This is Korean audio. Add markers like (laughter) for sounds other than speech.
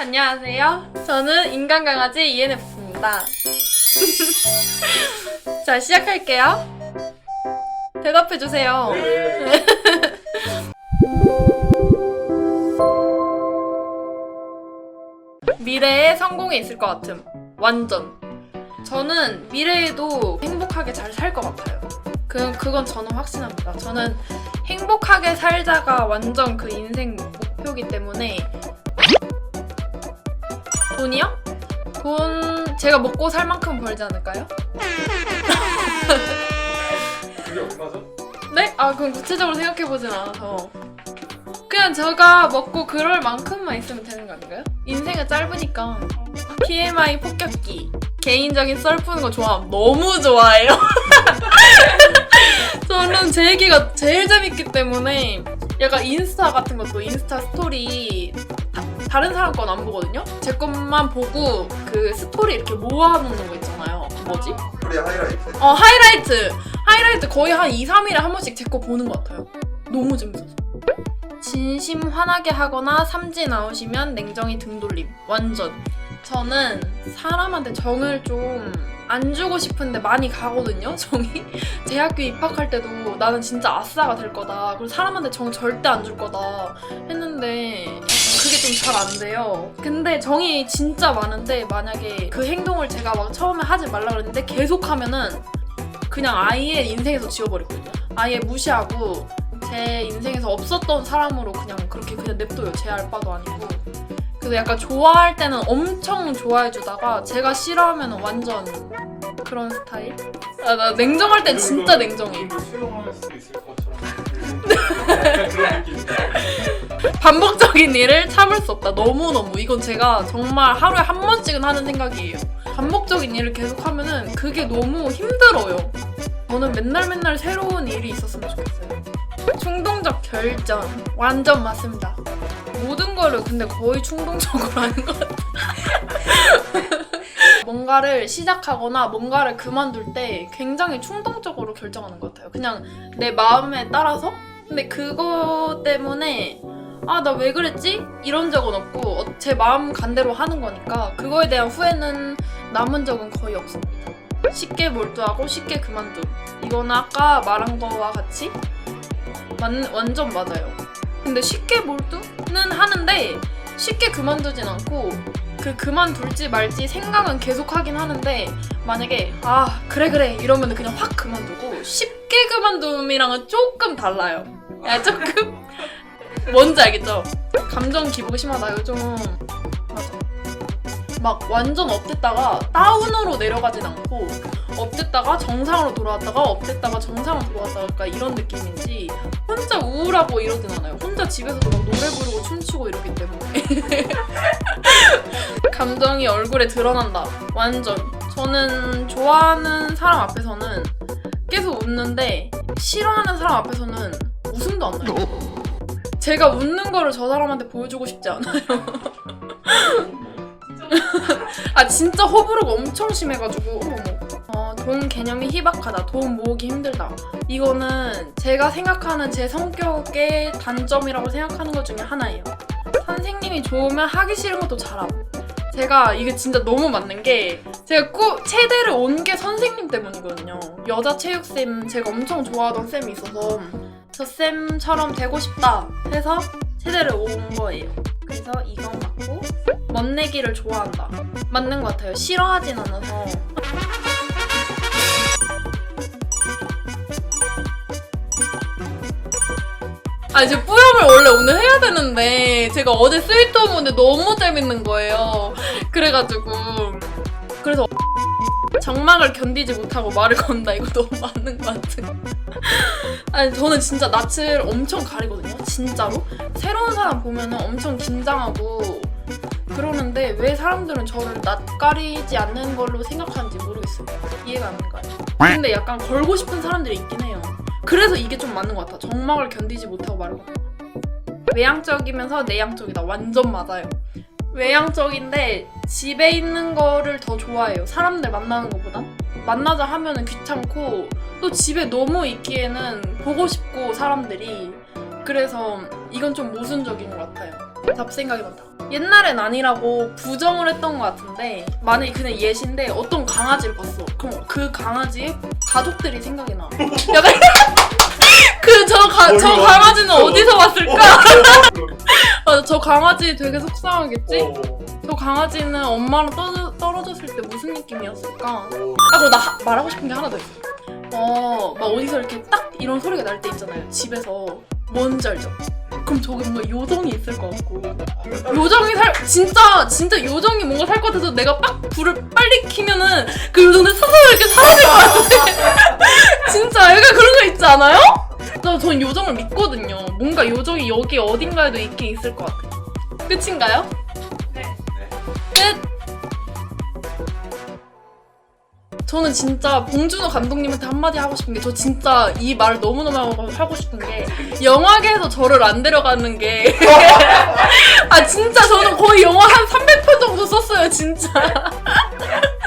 안녕하세요. 저는 인간 강아지 ENF입니다. (laughs) 자, 시작할게요. 대답해주세요. (laughs) 미래에 성공에 있을 것 같음. 완전. 저는 미래에도 행복하게 잘 살 것 같아요. 그, 그건 저는 확신합니다. 저는 행복하게 살자가 완전 그 인생 목표기 때문에 돈이요? 돈 제가 먹고 살 만큼 벌지 않을까요? 그게 얼마죠? 네? 아 그럼 구체적으로 생각해보진 않아서 그냥 제가 먹고 그럴 만큼만 있으면 되는 거 아닌가요? 인생은 짧으니까 TMI 폭격기 개인적인 썰 푸는 거 좋아 너무 좋아해요 (laughs) 저는 제 얘기가 제일 재밌기 때문에 약간 인스타 같은 것도 인스타 스토리 다, 다른 사람 건 안 보거든요? 제 것만 보고 그 스토리 이렇게 모아놓는 거 있잖아요 뭐지? 우리 하이라이트. 어 하이라이트 하이라이트 거의 한 2, 3일에 한 번씩 제 거 보는 것 같아요 너무 재밌어서 진심 화나게 하거나 삼지 나오시면 냉정히 등 돌림 완전 저는 사람한테 정을 좀 안 주고 싶은데 많이 가거든요 정이 (laughs) 대학교 입학할 때도 나는 진짜 아싸가 될 거다 그리고 사람한테 정 절대 안 줄 거다 했는데 그게 좀 잘 안 돼요 근데 정이 진짜 많은데 만약에 그 행동을 제가 막 처음에 하지 말라 그랬는데 계속 하면은 그냥 아예 인생에서 지워버리거든요. 아예 무시하고 제 인생에서 없었던 사람으로 그냥 그렇게 그냥 냅둬요. 제 알바도 아니고. 그래서 약간 좋아할 때는 엄청 좋아해주다가 제가 싫어하면 완전 그런 스타일? 아, 나 냉정할 땐 진짜 냉정해. 이거 수용할 수 있을 것처럼 약간 그런 느낌 반복적인 일을 참을 수 없다. 너무너무. 이건 제가 정말 하루에 한 번씩은 하는 생각이에요. 반복적인 일을 계속 하면은 그게 너무 힘들어요. 저는 맨날 맨날 새로운 일이 있었으면 좋겠어요. 충동적 결정. 완전 맞습니다. 모든 거를 근데 거의 충동적으로 하는 것 같아요. (laughs) 뭔가를 시작하거나 뭔가를 그만둘 때 굉장히 충동적으로 결정하는 것 같아요. 그냥 내 마음에 따라서? 근데 그거 때문에 아, 나 왜 그랬지? 이런 적은 없고, 어, 제 마음 간대로 하는 거니까, 그거에 대한 후회는 남은 적은 거의 없습니다. 쉽게 몰두하고 쉽게 그만둠. 이거는 아까 말한 거와 같이 완, 완전 맞아요. 근데 쉽게 몰두는 하는데, 쉽게 그만두진 않고, 그 그만둘지 말지 생각은 계속 하긴 하는데, 만약에, 아, 그래, 그래, 이러면 그냥 확 그만두고, 쉽게 그만둠이랑은 조금 달라요. 야, 조금? 뭔지 알겠죠? 감정 기복이 심하다 요즘 막 완전 업됐다가 다운으로 내려가진 않고 업됐다가 정상으로 돌아왔다가 업됐다가 정상으로 돌아왔다가 그러니까 이런 느낌인지 혼자 우울하고 이러진 않아요. 혼자 집에서도 막 노래 부르고 춤추고 이러기 때문에. (laughs) 감정이 얼굴에 드러난다. 완전. 저는 좋아하는 사람 앞에서는 계속 웃는데 싫어하는 사람 앞에서는 웃음도 안 나요. 제가 웃는 거를 저 사람한테 보여주고 싶지 않아요. (laughs) (laughs) 아 진짜 호불호가 엄청 심해가지고 어머머. 어, 돈 개념이 희박하다. 돈 모으기 힘들다. 이거는 제가 생각하는 제 성격의 단점이라고 생각하는 것 중에 하나예요. 선생님이 좋으면 하기 싫은 것도 잘함. 제가 이게 진짜 너무 맞는 게 제가 꾸 체대를 온 게 선생님 때문이거든요. 여자 체육쌤 제가 엄청 좋아하던 쌤이 있어서 저 쌤처럼 되고 싶다 해서 체대를 온 거예요. 그래서 이건 맞고 멋내기를 좋아한다. 맞는 것 같아요. 싫어하진 않아서. 아 이제 뿌염을 원래 오늘 해야 되는데 제가 어제 스위트홈 오는데 너무 재밌는 거예요. 그래가지고 그래서 정막을 견디지 못하고 말을 건다 이거 너무 맞는 것 같은. (laughs) 아니 저는 진짜 낯을 엄청 가리거든요. 진짜로 새로운 사람 보면은 엄청 긴장하고 그러는데 왜 사람들은 저를 낯 가리지 않는 걸로 생각하는지 모르겠어요. 이해가 안 가요. 근데 약간 걸고 싶은 사람들이 있긴 해요. 그래서 이게 좀 맞는 것 같아. 정막을 견디지 못하고 말을 건다. 외향적이면서 내향적이다. 완전 맞아요. 외향적인데 집에 있는 거를 더 좋아해요. 사람들 만나는 것보다. 만나자 하면은 귀찮고 또 집에 너무 있기에는 보고 싶고 사람들이 그래서 이건 좀 모순적인 것 같아요. 잡생각이 많다. 옛날엔 아니라고 부정을 했던 것 같은데 만약에 그냥 예시인데 어떤 강아지를 봤어. 그럼 그 강아지의 가족들이 생각이 나. (laughs) 약간 (laughs) 그저 저 강아지는? 어디서 왔을까? 맞아, 저 강아지 되게 속상하겠지? 어. 저 강아지는 엄마랑 떨어, 떨어졌을 때 무슨 느낌이었을까? 어. 아, 그리고 나 하- 말하고 싶은 게 하나 더 있어. 어, 막 어디서 이렇게 딱 이런 소리가 날 때 있잖아요. 집에서. 뭔지 알죠? 그럼 저기 뭔가 요정이 있을 것 같고. 요정이 살, 진짜, 진짜 요정이 뭔가 살 것 같아서 내가 빡 불을 빨리 켜면은 그 요정들 서서 이렇게 사라질 것 같아. (laughs) 진짜 약간 그런 거 있지 않아요? 저, 전 요정을 믿거든요. 뭔가 요정이 여기 어딘가에도 있긴 있을 것 같아요. 끝인가요? 네. 끝! 저는 진짜 봉준호 감독님한테 한마디 하고 싶은 게 저 진짜 이 말을 너무너무 하고 싶은 게 영화계에서 저를 안 데려가는 게 (laughs) 아 진짜 저는 거의 영화 한 300편 정도 썼어요 진짜 (laughs)